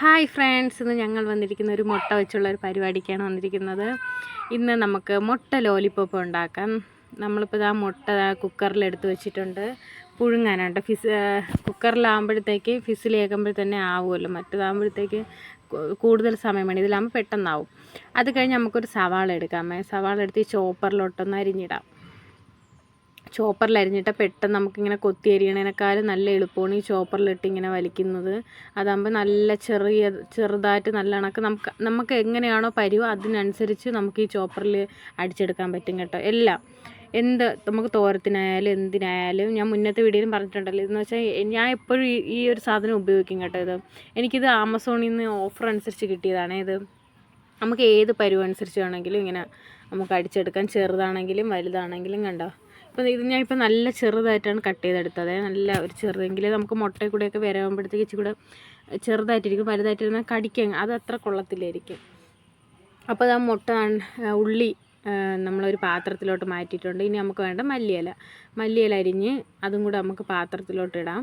Hi friends ഇന്ന് ഞങ്ങൾ വന്നിരിക്കുന്ന ഒരു മുട്ട വെച്ചുള്ള ഒരു പരിപാടിക്കാണ് വന്നിരിക്കുന്നത്. ഇന്ന് നമുക്ക് മുട്ട ലോലിപ്പോപ്പ് ഉണ്ടാക്കാം. നമ്മളിപ്പോൾ ആ മുട്ട കുക്കറിലെടുത്ത് വെച്ചിട്ടുണ്ട്. പുഴുങ്ങാനായിട്ട് ഫിസ് കുക്കറിലാകുമ്പോഴത്തേക്ക് ഫിസിലേക്കുമ്പോൾ തന്നെ ആവുമല്ലോ. മറ്റേതാകുമ്പോഴത്തേക്ക് കൂടുതൽ സമയം വേണം ഇതിലാകുമ്പോൾ പെട്ടെന്നാവും. അത് കഴിഞ്ഞ് നമുക്കൊരു സവാള എടുക്കാം. സവാള എടുത്ത് ഈ ചോപ്പറിലോട്ടൊന്ന് അരിഞ്ഞിടാം. ചോപ്പറിൽ അരിഞ്ഞിട്ട് പെട്ടെന്ന് നമുക്കിങ്ങനെ കൊത്തി അരിയണേനേക്കാളും നല്ല എളുപ്പമാണ് ഈ ചോപ്പറിലിട്ട് ഇങ്ങനെ വലിക്കുന്നത്. അതാകുമ്പോൾ നല്ല ചെറിയ ചെറുതായിട്ട് നല്ല കണക്ക് നമുക്ക് നമുക്ക് എങ്ങനെയാണോ പരിവ് അതിനനുസരിച്ച് നമുക്ക് ഈ ചോപ്പറിൽ അടിച്ചെടുക്കാൻ പറ്റും കേട്ടോ. എല്ലാം. എന്ത് നമുക്ക് തോരത്തിനായാലും എന്തിനായാലും ഞാൻ മുന്നത്തെ വീഡിയോയിലും പറഞ്ഞിട്ടുണ്ടല്ലോ. എന്ന് വെച്ചാൽ ഞാൻ എപ്പോഴും ഈ ഒരു സാധനം ഉപയോഗിക്കും കേട്ടോ ഇത്. എനിക്കിത് ആമസോണിൽ നിന്ന് ഓഫർ അനുസരിച്ച് കിട്ടിയതാണ്. ഇത് നമുക്ക് ഏത് പരുവനുസരിച്ച് വേണമെങ്കിലും ഇങ്ങനെ നമുക്ക് അടിച്ചെടുക്കാം. ചെറുതാണെങ്കിലും വലുതാണെങ്കിലും കണ്ടോ? ഇപ്പം ഇത് ഞാൻ ഇപ്പം നല്ല ചെറുതായിട്ടാണ് കട്ട് ചെയ്തെടുത്തത്. നല്ല ഒരു ചെറുതെങ്കിൽ നമുക്ക് മുട്ടയിൽ കൂടെയൊക്കെ വരവുമ്പോഴത്തേക്ക് ഇച്ചിരി കൂടെ ചെറുതായിട്ടിരിക്കും വലുതായിട്ടിരുന്നാൽ കടിക്കാൻ അത് അത്ര കൊള്ളത്തില്ലായിരിക്കും. അപ്പോൾ അത് ആ മുട്ട ഉള്ളി നമ്മളൊരു പാത്രത്തിലോട്ട് മാറ്റിയിട്ടുണ്ട്. ഇനി നമുക്ക് വേണ്ട മല്ലിയില. മല്ലിയില അരിഞ്ഞ് അതും കൂടെ നമുക്ക് പാത്രത്തിലോട്ട് ഇടാം.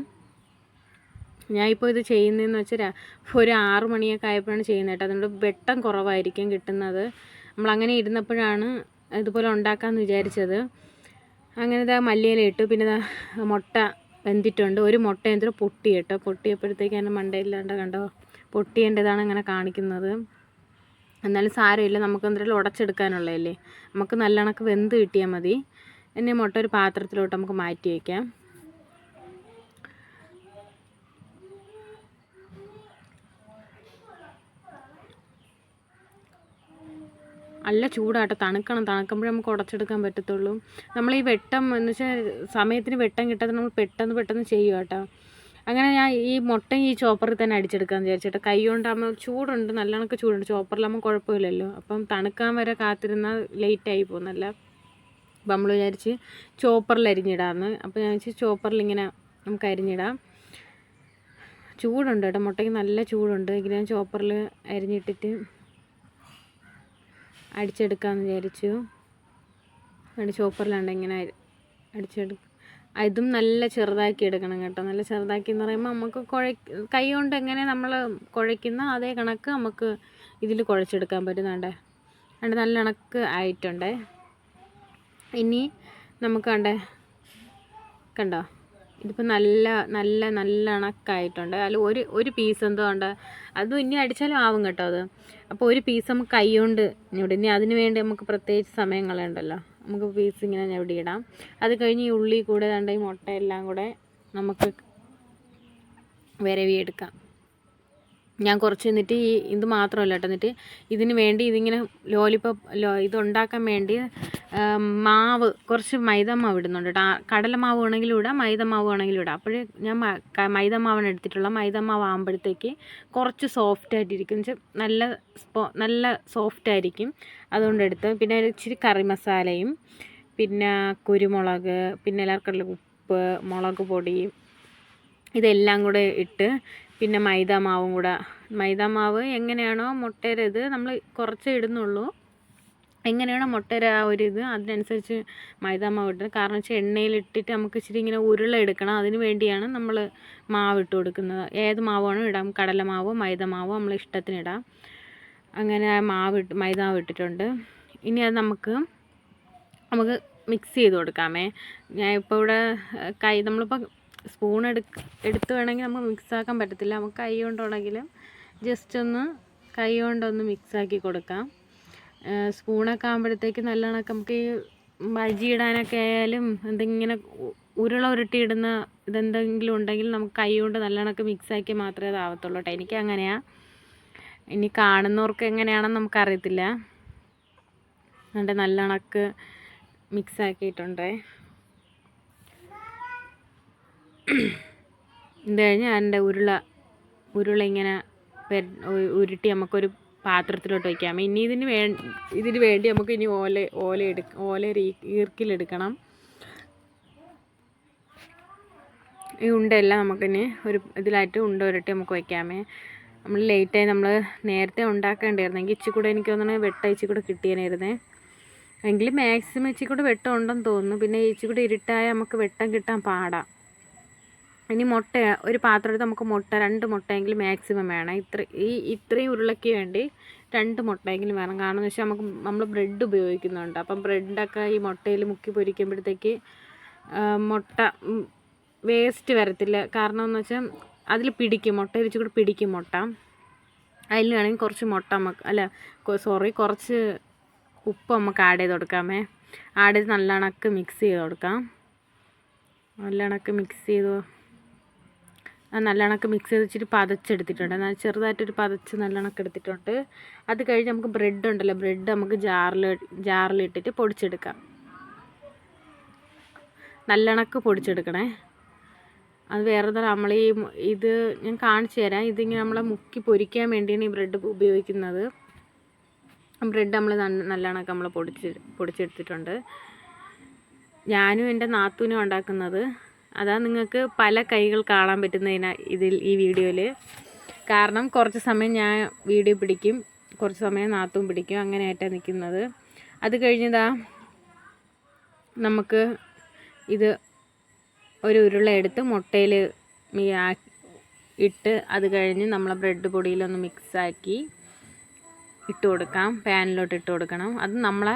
ഞാൻ ഞാനിപ്പോൾ ഇത് ചെയ്യുന്നതെന്ന് വെച്ചാൽ ഒരു ആറ് മണിയൊക്കെ ആയപ്പോഴാണ് ചെയ്യുന്നത് കേട്ടോ. അതുകൊണ്ട് വെട്ടം കുറവായിരിക്കും കിട്ടുന്നത്. നമ്മളങ്ങനെ ഇരുന്നപ്പോഴാണ് ഇതുപോലെ ഉണ്ടാക്കാമെന്ന് വിചാരിച്ചത്. അങ്ങനെ ഇതാ മല്ലിയില ഇട്ടു. പിന്നെ മുട്ട വെന്തിട്ടുണ്ട്. ഒരു മുട്ട എന്തൊരു പൊട്ടി കേട്ടോ. പൊട്ടിയപ്പോഴത്തേക്ക് എന്റെ മണ്ടയില്ലാണ്ട് കണ്ടോ? പൊട്ടിയേണ്ടതാണ് ഇങ്ങനെ കാണിക്കുന്നത്. എന്നാലും സാരമില്ല. നമുക്ക് എന്തെങ്കിലും ഉടച്ചെടുക്കാനുള്ളതല്ലേ. നമുക്ക് നല്ല കണക്ക് വെന്ത് കിട്ടിയാൽ മതി. എന്നെ മുട്ട ഒരു പാത്രത്തിലോട്ട് നമുക്ക് മാറ്റി വയ്ക്കാം. നല്ല ചൂടാട്ടോ. തണുക്കണം. തണുക്കുമ്പോഴേ നമുക്ക് ഉടച്ചെടുക്കാൻ പറ്റത്തുള്ളൂ. നമ്മൾ ഈ വെട്ടം എന്ന് വെച്ചാൽ സമയത്തിന് വെട്ടം കിട്ടാതെ നമ്മൾ പെട്ടെന്ന് പെട്ടെന്ന് ചെയ്യും കേട്ടോ അങ്ങനെ ഞാൻ ഈ മുട്ടയും ഈ ചോപ്പറിൽ തന്നെ അടിച്ചെടുക്കാമെന്ന് വിചാരിച്ചിട്ട്. കൈ കൊണ്ടാകുമ്പോൾ ചൂടുണ്ട്. നല്ല കണക്ക് ചൂടുണ്ട്. ചോപ്പറിലാകുമ്പോൾ കുഴപ്പമില്ലല്ലോ. അപ്പം തണുക്കാൻ വരെ കാത്തിരുന്നാൽ ലേറ്റായി പോകുന്നല്ല. അപ്പം നമ്മൾ വിചാരിച്ച് ചോപ്പറിൽ അരിഞ്ഞിടാമെന്ന് അപ്പോൾ ഞാൻ വെച്ച് ചോപ്പറിൽ ഇങ്ങനെ നമുക്ക് അരിഞ്ഞിടാം. ചൂടുണ്ട് കേട്ടോ. മുട്ടയ്ക്ക് നല്ല ചൂടുണ്ട്. എങ്കിലും ഞാൻ ചോപ്പറിൽ അരിഞ്ഞിട്ടിട്ട് അടിച്ചെടുക്കാമെന്ന് വിചാരിച്ചു. അവിടെ ചോപ്പറിലാണ്ട് ഇങ്ങനെ അടിച്ചെടുക്കും അടിച്ചെടു ഇതും നല്ല ചെറുതാക്കി എടുക്കണം കേട്ടോ. നല്ല ചെറുതാക്കി എന്ന് പറയുമ്പോൾ നമുക്ക് കുഴ കൈ കൊണ്ട് എങ്ങനെ നമ്മൾ കുഴയ്ക്കുന്ന അതേ കണക്ക് നമുക്ക് ഇതിൽ കുഴച്ചെടുക്കാൻ പറ്റുന്നുണ്ടേ. അതുകൊണ്ട് നല്ല കണക്ക് ആയിട്ടുണ്ടേ. ഇനി നമുക്ക് കണ്ടേ കണ്ടോ? ഇതിപ്പോൾ നല്ല നല്ല നല്ല ഇണക്കായിട്ടുണ്ട് അതിൽ ഒരു ഒരു പീസ് എന്തോ ഉണ്ട്. അതും ഇനി അടിച്ചാലും ആവും കേട്ടോ അത്. അപ്പോൾ ഒരു പീസ് നമുക്ക് കൈ കൊണ്ട് ഇവിടെ ഇനി അതിന് വേണ്ടി നമുക്ക് പ്രത്യേകിച്ച് സമയങ്ങളുണ്ടല്ലോ. നമുക്ക് പീസ് ഇങ്ങനെ ഞൊടിയിടാം അത് കഴിഞ്ഞ് ഈ ഉള്ളി കൂടെ ഈ മുട്ട എല്ലാം കൂടെ നമുക്ക് വിരവിയെടുക്കാം. ഞാൻ കുറച്ച് എന്നിട്ട് ഈ ഇത് മാത്രമല്ല കേട്ടോ. എന്നിട്ട് ഇതിന് വേണ്ടി ഇതിങ്ങനെ ലോലിപ്പോപ്പ് ലോ ഇതുണ്ടാക്കാൻ വേണ്ടി മാവ് കുറച്ച് മൈദ മാവ് ഇടുന്നുണ്ട് കേട്ടോ. കടല മാവ് വേണമെങ്കിലും ഇടാം മൈദ മാവ് വേണമെങ്കിലും ഇടാം. അപ്പോൾ ഞാൻ മൈദ മാവാണ് എടുത്തിട്ടുള്ള. മൈദ മാവ് ആകുമ്പോഴത്തേക്ക് കുറച്ച് സോഫ്റ്റ് ആയിട്ടിരിക്കും. എന്ന് വെച്ചാൽ നല്ല സ്പോ നല്ല സോഫ്റ്റ് ആയിരിക്കും. അതുകൊണ്ട് എടുത്ത് പിന്നെ ഇച്ചിരി കറി മസാലയും പിന്നെ കുരുമുളക് പിന്നെ എല്ലാവർക്കും ഉപ്പ് മുളക് പൊടി ഇതെല്ലാം കൂടെ ഇട്ട് പിന്നെ മൈദ മാവും കൂടെ. മൈദ മാവ് എങ്ങനെയാണോ മുട്ടയുടെ ഇത് നമ്മൾ കുറച്ചേ ഇടുന്നുള്ളൂ. എങ്ങനെയാണോ മുട്ടയുടെ ആ ഒരു ഇത് അതിനനുസരിച്ച് മൈദ മാവ് ഇട്ടത് കാരണം വെച്ചാൽ എണ്ണയിലിട്ടിട്ട് നമുക്ക് ഇച്ചിരി ഇങ്ങനെ ഉരുള എടുക്കണം. അതിന് വേണ്ടിയാണ് നമ്മൾ മാവ് ഇട്ട് കൊടുക്കുന്നത്. ഏത് മാവാണോ ഇടാം. കടല മാവോ മൈദ മാവോ നമ്മൾ ഇഷ്ടത്തിന് ഇടാം. അങ്ങനെ മാവ് ഇട്ട് മൈദ മാവ് ഇട്ടിട്ടുണ്ട്. ഇനി അത് നമുക്ക് നമുക്ക് മിക്സ് ചെയ്ത് കൊടുക്കാമേ. ഞാൻ ഇപ്പോൾ ഇവിടെ കൈ നമ്മളിപ്പോൾ സ്പൂൺ എടുക്ക എടുത്ത് വേണമെങ്കിൽ നമുക്ക് മിക്സാക്കാൻ പറ്റത്തില്ല. നമുക്ക് കൈ കൊണ്ടുണ്ടെങ്കിലും ജസ്റ്റ് ഒന്ന് കൈ കൊണ്ടൊന്ന് മിക്സാക്കി കൊടുക്കാം. സ്പൂണൊക്കെ ആകുമ്പോഴത്തേക്ക് നല്ല നമുക്ക് ഈ ബജി ഇടാനൊക്കെ ആയാലും എന്തെങ്കിലും ഉരുള ഉരുട്ടിയിടുന്ന ഇതെന്തെങ്കിലും ഉണ്ടെങ്കിൽ നമുക്ക് കൈ കൊണ്ട് നല്ല കണക്ക് മിക്സ് ആക്കി മാത്രമേ അതാവത്തുള്ളൂ കേട്ടോ എനിക്ക് അങ്ങനെയാണ് ഇനി കാണുന്നവർക്ക് എങ്ങനെയാണെന്ന് നമുക്കറിയത്തില്ല. എന്നിട്ട് നല്ല കണക്ക് മിക്സ് ആക്കിയിട്ടുണ്ട്. ഇത് കഴിഞ്ഞ് അതിന്റെ ഉരുള ഉരുള ഇങ്ങനെ ഉരുട്ടി നമുക്കൊരു പാത്രത്തിലോട്ട് വയ്ക്കാം. ഇനി ഇതിന് വേ ഇതിന് വേണ്ടി നമുക്ക് ഇനി ഓല ഓല എടു ഓല ഈർക്കിലെടുക്കണം. ഈ ഉണ്ടയെല്ലാം നമുക്കിനി ഒരു ഇതിലായിട്ട് ഉണ്ട ഉരുട്ടി നമുക്ക് വയ്ക്കാമേ. നമ്മൾ ലേറ്റായി നമ്മൾ നേരത്തെ ഉണ്ടാക്കേണ്ടിയിരുന്നെങ്കിൽ ഇച്ചിരി കൂടെ എനിക്ക് തോന്നുന്നത് വെട്ട ഇച്ചിരി കൂടെ കിട്ടിയേനായിരുന്നേ എങ്കിലും മാക്സിമം ഇച്ചിരി കൂടെ വെട്ടം ഉണ്ടെന്ന് തോന്നുന്നു. പിന്നെ ഇച്ചിരി കൂടെ ഇരുട്ടായാൽ നമുക്ക് വെട്ടം കിട്ടാൻ പാടാം. ഇനി മുട്ട ഒരു പാത്രം എടുത്ത് നമുക്ക് മുട്ട രണ്ട് മുട്ടയെങ്കിലും മാക്സിമം വേണം. ഇത്ര ഈ ഇത്രയും ഉരുളയ്ക്ക് വേണ്ടി രണ്ട് മുട്ടയെങ്കിലും വേണം. കാരണം എന്ന് വെച്ചാൽ നമുക്ക് നമ്മൾ ബ്രെഡ് ഉപയോഗിക്കുന്നുണ്ട്. അപ്പം ബ്രെഡൊക്കെ ഈ മുട്ടയിൽ മുക്കി പൊരിക്കുമ്പോഴത്തേക്ക് മുട്ട വേസ്റ്റ് വരത്തില്ല. കാരണം എന്ന് വെച്ചാൽ അതിൽ പിടിക്കും. മുട്ട ഇരിച്ചു കൂടി പിടിക്കും മുട്ട. അതിൽ വേണമെങ്കിൽ കുറച്ച് മുട്ട നമുക്ക് അല്ല സോറി കുറച്ച് ഉപ്പ് നമുക്ക് ആഡ് ചെയ്ത് കൊടുക്കാമേ. ആഡ് ചെയ്ത് നല്ലണക്ക് മിക്സ് ചെയ്ത് കൊടുക്കാം. നല്ലണക്ക് മിക്സ് ചെയ്ത് നല്ല മിക്സ് ചെയ്ത് വെച്ചിട്ട് പതച്ചെടുത്തിട്ടുണ്ട്. എന്നാൽ ചെറുതായിട്ടൊരു പതച്ച് നല്ല കണക്ക് എടുത്തിട്ടുണ്ട്. അത് കഴിഞ്ഞ് നമുക്ക് ബ്രെഡ് ഉണ്ടല്ലോ ബ്രെഡ് നമുക്ക് ജാറിൽ ജാറിലിട്ടിട്ട് പൊടിച്ചെടുക്കാം. നല്ല കണക്ക് പൊടിച്ചെടുക്കണേ. അത് വേറെ തരം നമ്മൾ ഈ ഇത് ഞാൻ കാണിച്ചു തരാം. ഇതിങ്ങനെ നമ്മളെ മുക്കി പൊരിക്കാൻ വേണ്ടിയാണ് ഈ ബ്രെഡ് ഉപയോഗിക്കുന്നത്. ബ്രെഡ് നമ്മൾ നല്ല കണക്ക് നമ്മൾ പൊടിച്ച് പൊടിച്ചെടുത്തിട്ടുണ്ട്. ഞാനും എന്റെ നാത്തൂനും ഉണ്ടാക്കുന്നത് അതാ നിങ്ങൾക്ക് പല കൈകൾ കാണാൻ പറ്റുന്നതിന് ഇതിൽ ഈ വീഡിയോയിൽ കാരണം കുറച്ച് സമയം ഞാൻ വീഡിയോ പിടിക്കും കുറച്ച് സമയം നാത്തും പിടിക്കും അങ്ങനെയായിട്ടാണ് നിൽക്കുന്നത് അത് കഴിഞ്ഞതാ നമുക്ക് ഇത് ഒരു ഉരുള എടുത്ത് മുട്ടയിൽ ഇട്ട് അത് കഴിഞ്ഞ് നമ്മളെ ബ്രെഡ് പൊടിയിലൊന്ന് മിക്സാക്കി ഇട്ട് കൊടുക്കാം പാനിലോട്ട് ഇട്ട് കൊടുക്കണം. അത് നമ്മളെ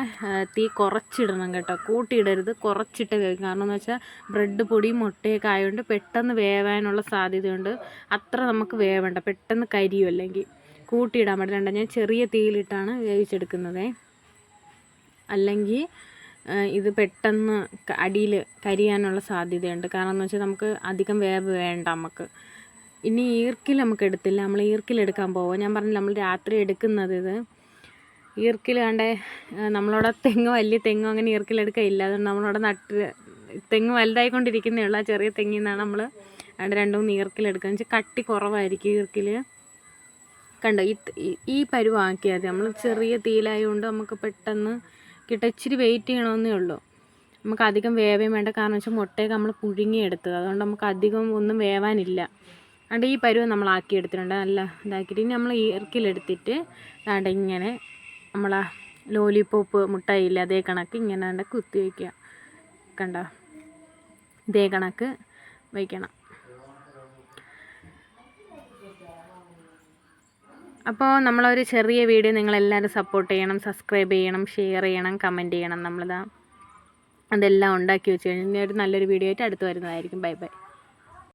തീ കുറച്ചിടണം കേട്ടോ. കൂട്ടിയിടരുത് കുറച്ചിട്ട് കഴിക്കും. കാരണം എന്ന് വെച്ചാൽ ബ്രെഡ് പൊടി മുട്ടയൊക്കെ ആയതുകൊണ്ട് പെട്ടെന്ന് വേവാനുള്ള സാധ്യതയുണ്ട്. അത്ര നമുക്ക് വേവണ്ട. പെട്ടെന്ന് കരിയും അല്ലെങ്കിൽ കൂട്ടിയിടാൻ പറ്റില്ല ഞാൻ ചെറിയ തീയിലിട്ടാണ് വേവിച്ചെടുക്കുന്നത്. അല്ലെങ്കിൽ ഇത് പെട്ടെന്ന് അടിയിൽ കരിയാനുള്ള സാധ്യതയുണ്ട്. കാരണം എന്ന് വെച്ചാൽ നമുക്ക് അധികം വേവ് വേണ്ട നമുക്ക്. ഇനി ഈർക്കിൽ നമുക്ക് എടുത്തില്ല. നമ്മൾ ഈർക്കിൽ എടുക്കാൻ പോവാം. ഞാൻ പറഞ്ഞില്ല നമ്മൾ രാത്രി എടുക്കുന്നത് ഇത്. ഈർക്കിൽ കണ്ടേ നമ്മളവിടെ തെങ്ങ് വലിയ തെങ്ങോ അങ്ങനെ ഈർക്കിൽ ഈർക്കിലെടുക്കയില്ല അതുകൊണ്ട് നമ്മളവിടെ നട്ട് തെങ്ങ് വലുതായിക്കൊണ്ടിരിക്കുന്നേ ഉള്ളൂ ആ ചെറിയ തെങ്ങിൽ നിന്നാണ് നമ്മൾ അവിടെ രണ്ട് മൂന്ന് ഈർക്കിലെടുക്കുക എന്ന് വെച്ചാൽ കട്ടി കുറവായിരിക്കും ഈർക്കിൽ. കണ്ടോ ഈ- ഈ പരുവാക്കിയാൽ മതി. നമ്മൾ ചെറിയ തീലായതുകൊണ്ട് നമുക്ക് പെട്ടെന്ന് കിട്ട ഇച്ചിരി വെയിറ്റ് ചെയ്യണമെന്നേ ഉള്ളൂ. നമുക്ക് അധികം വേവേം വേണ്ട. കാരണം വെച്ചാൽ മുട്ടയൊക്കെ നമ്മൾ പുഴുങ്ങിയെടുത്തത് അതുകൊണ്ട് നമുക്ക് അധികം ഒന്നും വേവാനില്ല. അതുകൊണ്ട് ഈ പരുവം നമ്മൾ ആക്കി എടുത്തിട്ടുണ്ട് നല്ല ഇതാക്കിയിട്ട്. ഇനി നമ്മൾ ഇറക്കിലെടുത്തിട്ട് അതാണ്ട് ഇങ്ങനെ നമ്മളാ ലോലിപോപ്പ് മുട്ടായില്ല അതേ കണക്ക് ഇങ്ങനെ ദാണ്ട് കുത്തി വയ്ക്കുക. കണ്ട? ഇതേ കണക്ക് വയ്ക്കണം. അപ്പോൾ നമ്മളൊരു ചെറിയ വീഡിയോ നിങ്ങളെല്ലാവരും സപ്പോർട്ട് ചെയ്യണം സബ്സ്ക്രൈബ് ചെയ്യണം ഷെയർ ചെയ്യണം കമന്റ് ചെയ്യണം നമ്മളിതാ. അതെല്ലാം ഉണ്ടാക്കി വെച്ച് കഴിഞ്ഞാൽ ഒരു നല്ലൊരു വീഡിയോ ആയിട്ട് അടുത്ത് വരുന്നതായിരിക്കും. Bye bye